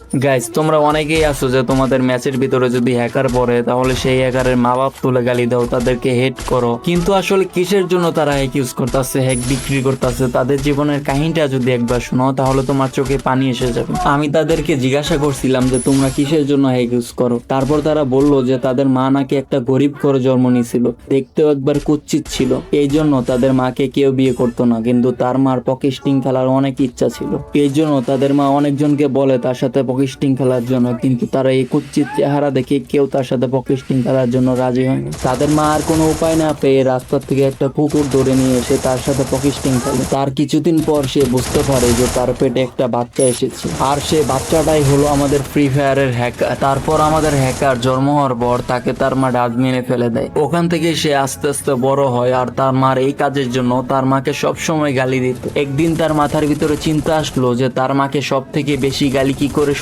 Guys তোমরা অনেকেই আছো যে তোমাদের ম্যাচের ভিতরে যদি হ্যাকার পড়ে, তাহলে সেই হ্যাকারের মা বাপ তুলে গালি দাও, তাদেরকে হেড করো। কিন্তু আসলে কিসের জন্য তারা হ্যাক ইউজ করতেছে হ্যাক বিক্রি করতেছে? তাদের জীবনের কাহিনীটা যদি একবার শোনো, তাহলে তোমার চোখে পানি এসে যাবে। আমি তাদেরকে জিজ্ঞাসা করছিলাম যে, তোমরা কিসের জন্য হ্যাক ইউজ করো? তারপর তারা বলল যে, তাদের মা নাকি একটা গরিব করে জন্ম নিয়েছিল দেখতেও একবার কুচ্ছিত ছিল। এই জন্য তাদের মাকে কেউ বিয়ে করতো না। কিন্তু তার মার পকেস্টিং খেলার অনেক ইচ্ছা ছিল। এই জন্য তাদের মা অনেকজনকে বলে, তার সাথে পকেস্টিং খেলার জন্য, কিন্তু তারা এই কুচ্ছিত চেহারা দেখে কেউ তার সাথে পকেস্টিং খেলার জন্য রাজি হয়নি। তাদের মা আর কোনো উপায় না পেয়ে রাস্তার থেকে একটা কুকুর ধরে নিয়ে এসে তার সাথে পকেস্টিং খেলে। তার কিছুদিন পর সে বুঝতে পারে যে তার পেটে একটা বাচ্চা এসেছে। আর সে বাচ্চাটাই হলো আমাদের ফ্রি ফায়ারের হ্যাকার তারপর আমাদের হ্যাকার জন্ম হওয়ার পর তাকে তার মা ডাস্টবিনে ফেলে দেয়। ওখান থেকে সে আস্তে আস্তে বড় হয় আর তার মার এই কাজের জন্য তার মাকে সব সময় গালি দিত। একদিন তার মাথার ভিতরে চিন্তা আসলো যে তার মাকে সব থেকে বেশি গালি কি করে